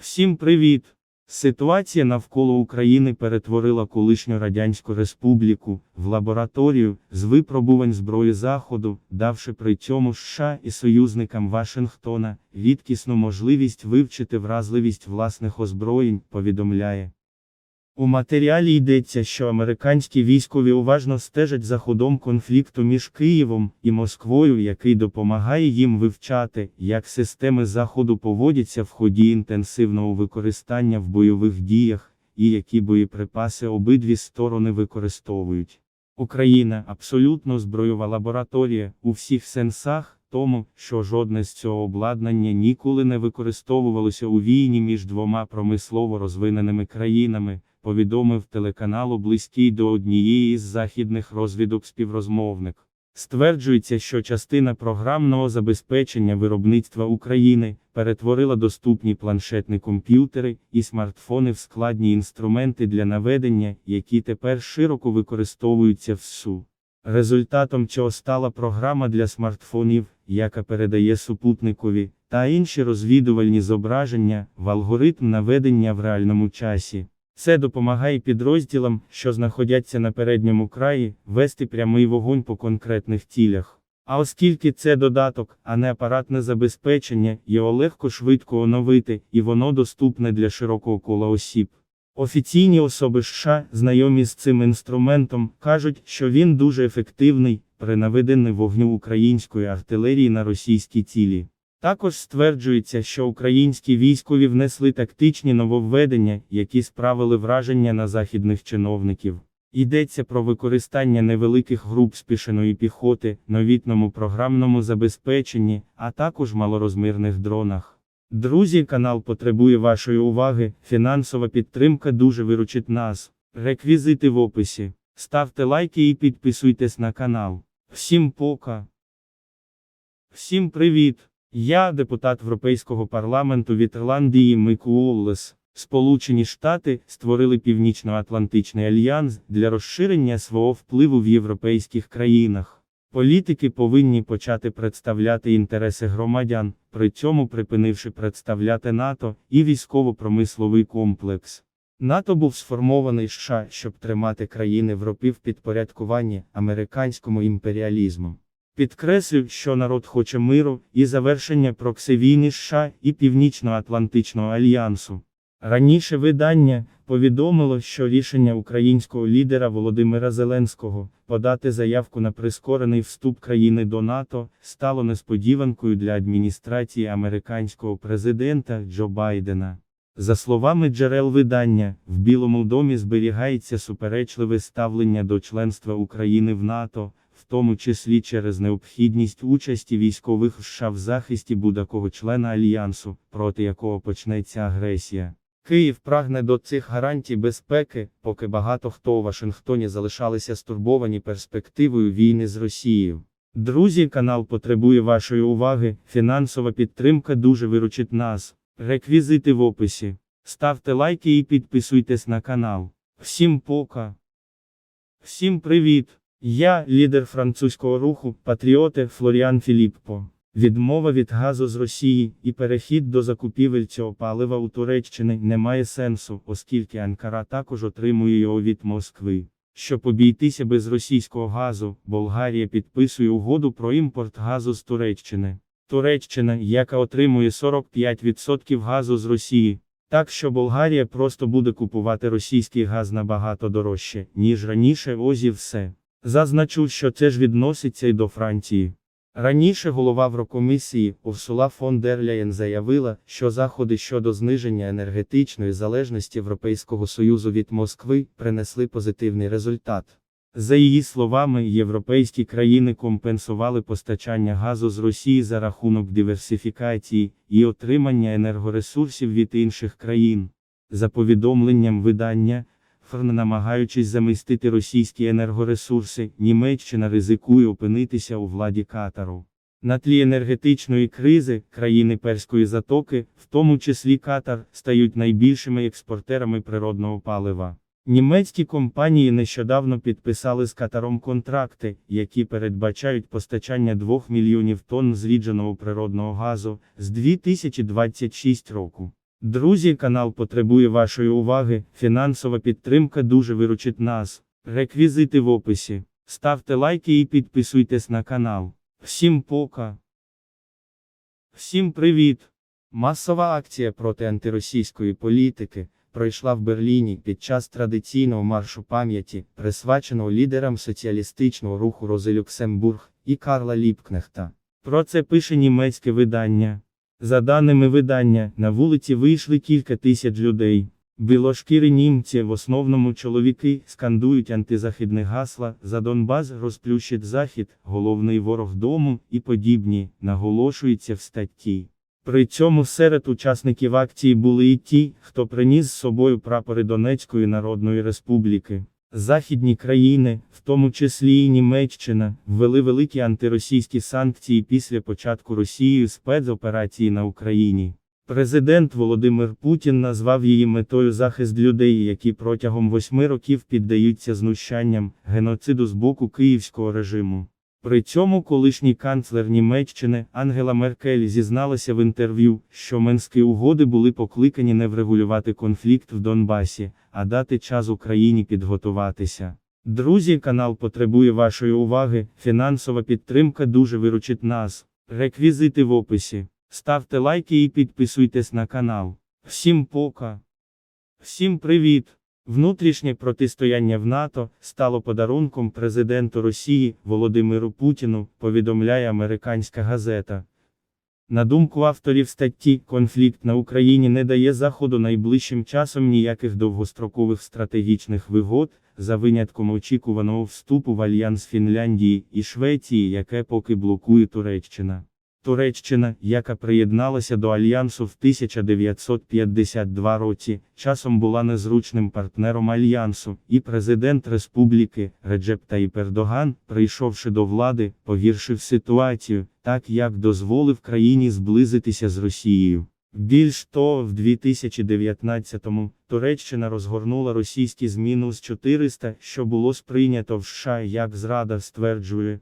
Всім привіт! Ситуація навколо України перетворила колишню Радянську Республіку в лабораторію з випробувань зброї Заходу, давши при цьому США і союзникам Вашингтона рідкісну можливість вивчити вразливість власних озброєнь, повідомляє. У матеріалі йдеться, що американські військові уважно стежать за ходом конфлікту між Києвом і Москвою, який допомагає їм вивчати, як системи Заходу поводяться в ході інтенсивного використання в бойових діях, і які боєприпаси обидві сторони використовують. Україна абсолютно збройова лабораторія у всіх сенсах, тому, що жодне з цього обладнання ніколи не використовувалося у війні між двома промислово розвиненими країнами, повідомив телеканалу близький до однієї із західних розвідок співрозмовник. Стверджується, що частина програмного забезпечення виробництва України перетворила доступні планшетні комп'ютери і смартфони в складні інструменти для наведення, які тепер широко використовуються в СУ. Результатом цього стала програма для смартфонів, яка передає супутникові та інші розвідувальні зображення в алгоритм наведення в реальному часі. Це допомагає підрозділам, що знаходяться на передньому краї, вести прямий вогонь по конкретних цілях. А оскільки це додаток, а не апаратне забезпечення, його легко швидко оновити, і воно доступне для широкого кола осіб. Офіційні особи США, знайомі з цим інструментом, кажуть, що він дуже ефективний при наведенні вогню української артилерії на російські цілі. Також стверджується, що українські військові внесли тактичні нововведення, які справили враження на західних чиновників. Йдеться про використання невеликих груп спішеної піхоти, новітному програмному забезпеченні, а також малорозмірних дронах. Друзі, канал потребує вашої уваги, фінансова підтримка дуже виручить нас. Реквізити в описі. Ставте лайки і підписуйтесь на канал. Всім пока. Всім привіт! Я депутат Європейського парламенту від Ірландії Мику Уоллес. Сполучені Штати створили Північно-Атлантичний альянс для розширення свого впливу в європейських країнах. Політики повинні почати представляти інтереси громадян, при цьому припинивши представляти НАТО і військово-промисловий комплекс. НАТО був сформований США, щоб тримати країни Європи в підпорядкуванні американському імперіалізму. Підкреслю, що народ хоче миру і завершення проксивійни США і Північно-Атлантичного альянсу. Раніше видання повідомило, що рішення українського лідера Володимира Зеленського подати заявку на прискорений вступ країни до НАТО стало несподіванкою для адміністрації американського президента Джо Байдена. За словами джерел видання, в Білому домі зберігається суперечливе ставлення до членства України в НАТО, в тому числі через необхідність участі військових США в захисті будь-якого члена альянсу, проти якого почнеться агресія. Київ прагне до цих гарантій безпеки, поки багато хто у Вашингтоні залишалися стурбовані перспективою війни з Росією. Друзі, канал потребує вашої уваги, фінансова підтримка дуже виручить нас. Реквізити в описі. Ставте лайки і підписуйтесь на канал. Всім пока. Всім привіт! Я, лідер французького руху, патріоти Флоріан Філіппо. Відмова від газу з Росії і перехід до закупівель цього палива у Туреччини не має сенсу, оскільки Анкара також отримує його від Москви. Щоб обійтися без російського газу, Болгарія підписує угоду про імпорт газу з Туреччини. Туреччина, яка отримує 45% газу з Росії. Так що Болгарія просто буде купувати російський газ набагато дорожче, ніж раніше ось і все. Зазначу, що це ж відноситься й до Франції. Раніше голова Еврокомісії Урсула фон дер Ляєн заявила, що заходи щодо зниження енергетичної залежності Європейського Союзу від Москви принесли позитивний результат. За її словами, європейські країни компенсували постачання газу з Росії за рахунок диверсифікації і отримання енергоресурсів від інших країн. За повідомленням видання, намагаючись замістити російські енергоресурси, Німеччина ризикує опинитися у владі Катару. На тлі енергетичної кризи країни Перської затоки, в тому числі Катар, стають найбільшими експортерами природного палива. Німецькі компанії нещодавно підписали з Катаром контракти, які передбачають постачання 2 мільйонів тонн зрідженого природного газу з 2026 року. Друзі, канал потребує вашої уваги, фінансова підтримка дуже виручить нас. Реквізити в описі. Ставте лайки і підписуйтесь на канал. Всім пока. Всім привіт! Масова акція проти антиросійської політики пройшла в Берліні під час традиційного маршу пам'яті, присвяченого лідерам соціалістичного руху Рози Люксембург і Карла Ліпкнехта. Про це пише німецьке видання. За даними видання, на вулиці вийшли кілька тисяч людей. Білошкірі німці, в основному чоловіки, скандують антизахідне гасла, за Донбас розплющить захід, головний ворог дому і подібні, наголошується в статті. При цьому серед учасників акції були і ті, хто приніс з собою прапори Донецької Народної Республіки. Західні країни, в тому числі і Німеччина, ввели великі антиросійські санкції після початку Росією спецоперації на Україні. Президент Володимир Путін назвав її метою захист людей, які протягом восьми років піддаються знущанням, геноциду з боку київського режиму. При цьому колишній канцлер Німеччини Ангела Меркель зізналася в інтерв'ю, що Минські угоди були покликані не врегулювати конфлікт в Донбасі, а дати час Україні підготуватися. Друзі, канал потребує вашої уваги, фінансова підтримка дуже виручить нас. Реквізити в описі. Ставте лайки і підписуйтесь на канал. Всім пока. Всім привіт! Внутрішнє протистояння в НАТО стало подарунком президенту Росії Володимиру Путіну, повідомляє американська газета. На думку авторів статті, конфлікт на Україні не дає Заходу найближчим часом ніяких довгострокових стратегічних вигод, за винятком очікуваного вступу в альянс Фінляндії і Швеції, яке поки блокує Туреччина. Туреччина, яка приєдналася до альянсу в 1952 році, часом була незручним партнером альянсу, і президент республіки Реджеп Таїп Ердоган, прийшовши до влади, погіршив ситуацію, так як дозволив країні зблизитися з Росією. Більш того, в 2019-му Туреччина розгорнула російські зміну з 400, що було сприйнято в США як зрада стверджує.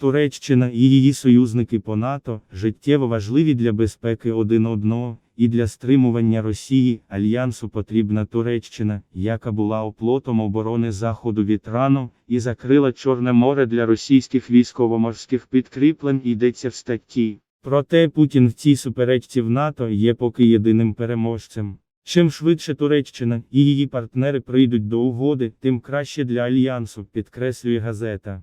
Туреччина і її союзники по НАТО життєво важливі для безпеки один одного, і для стримування Росії Альянсу потрібна Туреччина, яка була оплотом оборони Заходу від рану, і закрила Чорне море для російських військово-морських підкріплень йдеться в статті. Проте Путін в цій суперечці в НАТО є поки єдиним переможцем. Чим швидше Туреччина і її партнери прийдуть до угоди, тим краще для альянсу, підкреслює газета.